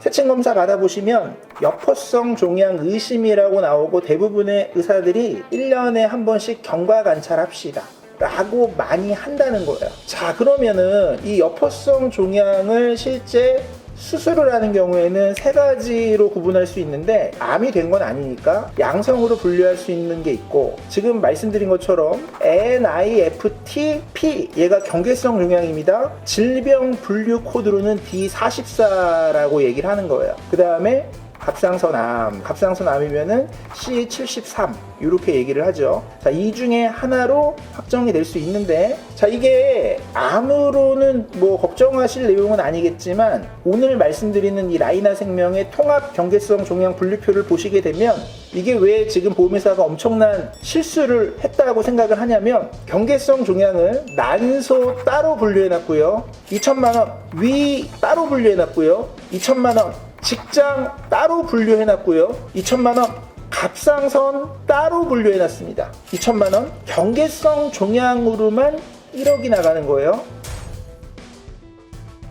세층 검사 받아보시면 여포성 종양 의심이라고 나오고 대부분의 의사들이 1년에 한 번씩 경과 관찰합시다. 라고 많이 한다는 거예요. 자, 그러면은 이 여포성 종양을 실제 수술을 하는 경우에는 세 가지로 구분할 수 있는데 암이 된 건 아니니까 양성으로 분류할 수 있는 게 있고 지금 말씀드린 것처럼 NIFT-P 얘가 경계성 종양입니다. 질병 분류 코드로는 D44라고 얘기를 하는 거예요. 그 다음에 갑상선암, 갑상선암이면은 C73. 이렇게 얘기를 하죠. 자, 이 중에 하나로 확정이 될 수 있는데, 자 이게 암으로는 뭐 걱정하실 내용은 아니겠지만 오늘 말씀드리는 이 라이나 생명의 통합 경계성 종양 분류표를 보시게 되면 이게 왜 지금 보험회사가 엄청난 실수를 했다고 생각을 하냐면 경계성 종양을 난소 따로 분류해 놨고요, 2천만 원. 위 따로 분류해 놨고요, 2천만 원 직장 따로 분류해 놨고요. 2천만 원 갑상선 따로 분류해 놨습니다. 2천만 원 경계성 종양으로만 1억이 나가는 거예요.